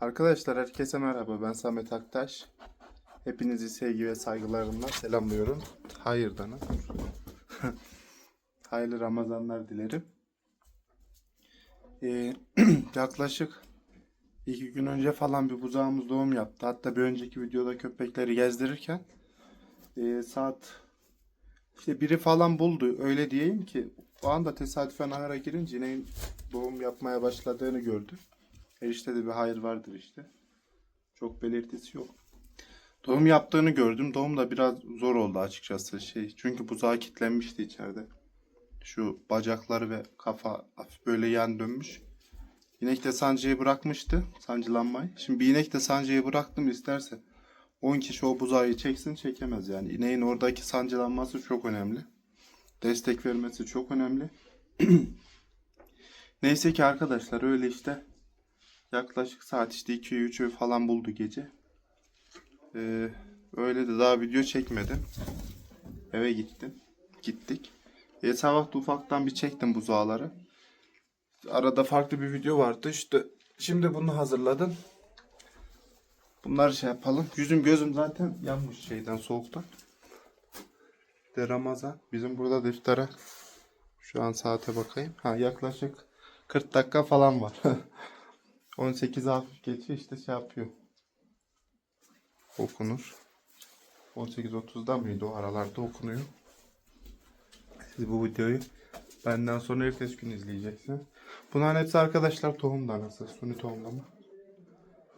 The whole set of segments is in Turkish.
Arkadaşlar herkese merhaba. Ben Samet Aktaş. Hepinizi sevgi ve saygılarımla selamlıyorum. Hayırdan. ha? Hayırlı Ramazanlar dilerim. Ee, yaklaşık iki gün önce falan bir buzağımız doğum yaptı. Hatta bir önceki videoda köpekleri gezdirirken ee, saat işte biri falan buldu. Öyle diyeyim ki o anda tesadüfen ahıra girince ineğin doğum yapmaya başladığını gördü. Her işte de bir hayır vardır işte. Çok belirtisi yok. Doğum yaptığını gördüm. Doğum da biraz zor oldu açıkçası. Şey, çünkü buzağı kilitlenmişti içeride. Şu bacakları ve kafa hafif böyle yan dönmüş. İnek de sancıyı bırakmıştı. Sancılanmayı. Şimdi bir inek de sancıyı bıraktım isterse 10 kişi o buzağı çeksin çekemez yani. İneğin oradaki sancılanması çok önemli. Destek vermesi çok önemli. Neyse ki arkadaşlar öyle işte Yaklaşık saat işte 2'yi 3'ü falan buldu gece. Ee, öyle de daha video çekmedim. Eve gittim. Gittik. E, sabah da ufaktan bir çektim buzağları. Arada farklı bir video vardı. İşte şimdi bunu hazırladım. Bunları şey yapalım. Yüzüm gözüm zaten yanmış şeyden soğuktan. De Ramazan. Bizim burada da iftara şu an saate bakayım. Ha yaklaşık 40 dakika falan var. 18 hafif geçiyor işte şey yapıyor. Okunur. 18.30'da mıydı o aralarda okunuyor. Siz bu videoyu benden sonra ertesi gün izleyeceksiniz. Bunların hepsi arkadaşlar tohum danası. Suni tohumlama.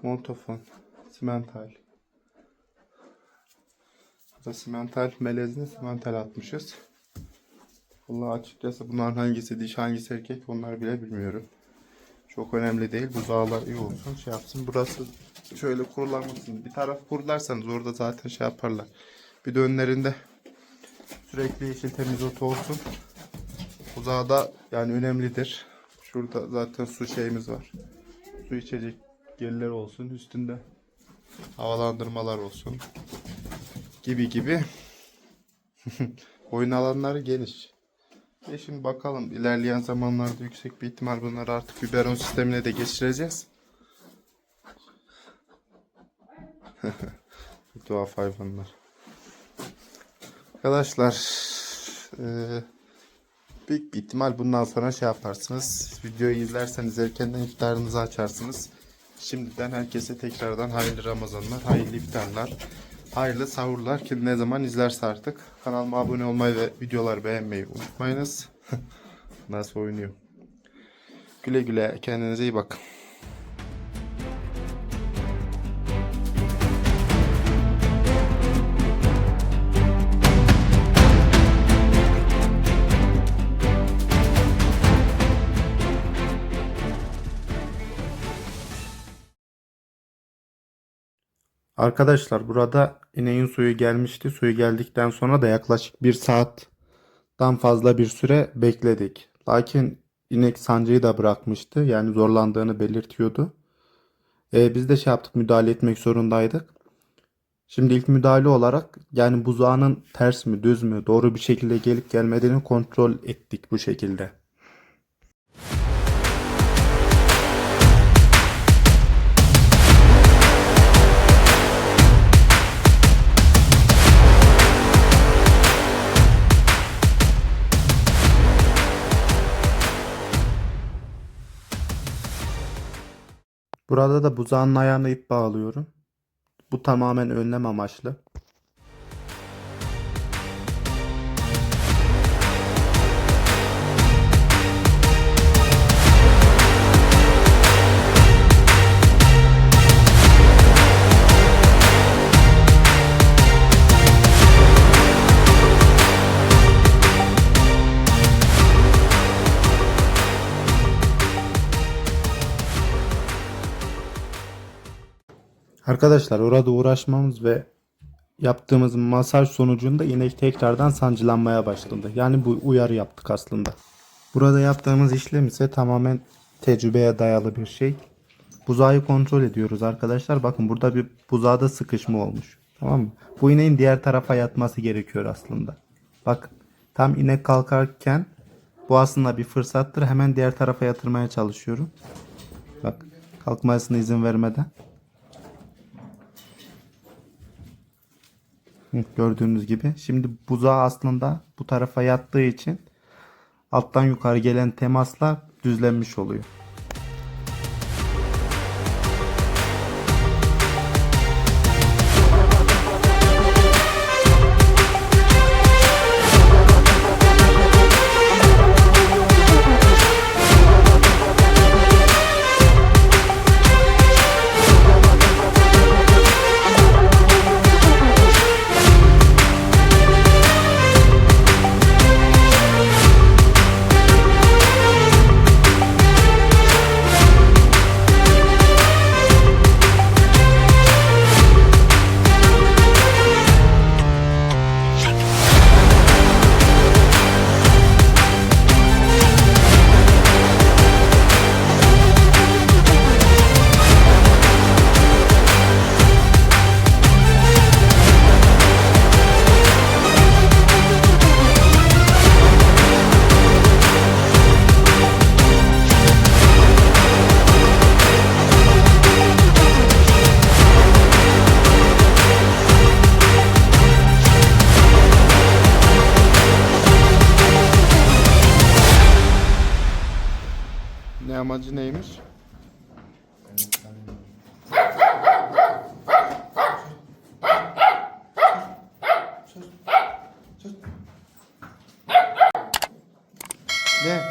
Montofon. Simental. Bu da simental melezine simental atmışız. Vallahi açıkçası bunların hangisi diş hangisi erkek onları bile bilmiyorum. Çok önemli değil. Buzağlar iyi olsun. Şey yapsın. Burası şöyle kurulanmasın. Bir taraf kurularsanız orada zaten şey yaparlar. Bir de önlerinde sürekli yeşil temiz otu olsun. Buzağı da yani önemlidir. Şurada zaten su şeyimiz var. Su içecek yerler olsun. Üstünde havalandırmalar olsun. Gibi gibi. Oyun alanları geniş. Ve şimdi bakalım ilerleyen zamanlarda yüksek bir ihtimal bunları artık biberon sistemine de geçireceğiz. Tuhaf hayvanlar. Arkadaşlar eee, büyük bir ihtimal bundan sonra şey yaparsınız. Videoyu izlerseniz erkenden iftarınızı açarsınız. Şimdiden herkese tekrardan hayırlı Ramazanlar, hayırlı iftarlar, hayırlı sahurlar. Kim ne zaman izlerse artık. Kanalıma abone olmayı ve videoları beğenmeyi unutmayınız. Nasıl oynuyor? Güle güle kendinize iyi bakın. Arkadaşlar burada ineğin suyu gelmişti. Suyu geldikten sonra da yaklaşık bir saatten fazla bir süre bekledik. Lakin inek sancıyı da bırakmıştı. Yani zorlandığını belirtiyordu. Ee, biz de şey yaptık müdahale etmek zorundaydık. Şimdi ilk müdahale olarak yani buzağının ters mi düz mü doğru bir şekilde gelip gelmediğini kontrol ettik bu şekilde. Burada da buzağının ayağına ip bağlıyorum. Bu tamamen önlem amaçlı. Arkadaşlar orada uğraşmamız ve yaptığımız masaj sonucunda inek tekrardan sancılanmaya başladı. Yani bu uyarı yaptık aslında. Burada yaptığımız işlem ise tamamen tecrübeye dayalı bir şey. Buzağı kontrol ediyoruz arkadaşlar. Bakın burada bir buzağda sıkışma olmuş. Tamam mı? Bu ineğin diğer tarafa yatması gerekiyor aslında. Bakın tam inek kalkarken bu aslında bir fırsattır. Hemen diğer tarafa yatırmaya çalışıyorum. Bak Kalkmasına izin vermeden. Gördüğünüz gibi. Şimdi buzağı aslında bu tarafa yattığı için alttan yukarı gelen temaslar düzlenmiş oluyor. Amacı neymiş? Ne?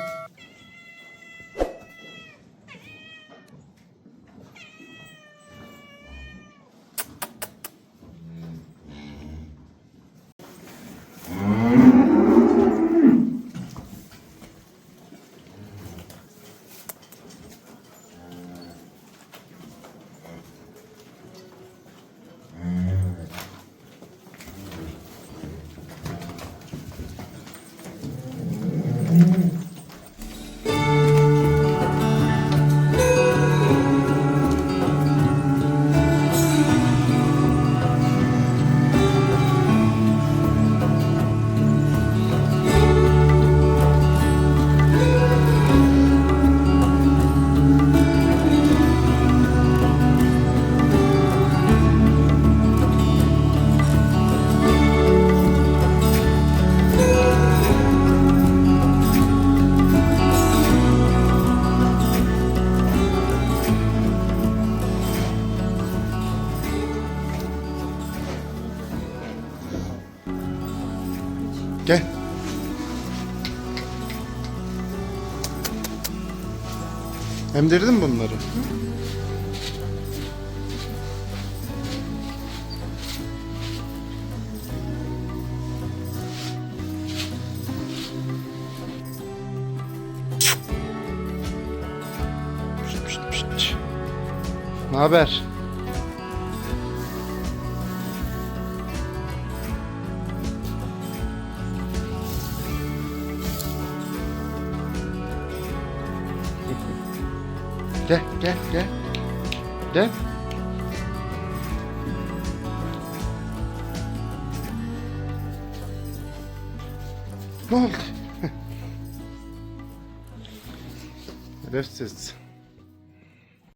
Emdirdin mi bunları? Pişt. Ne haber? Gel, gel, gel. Gel. Ne oldu? Şerefsiz.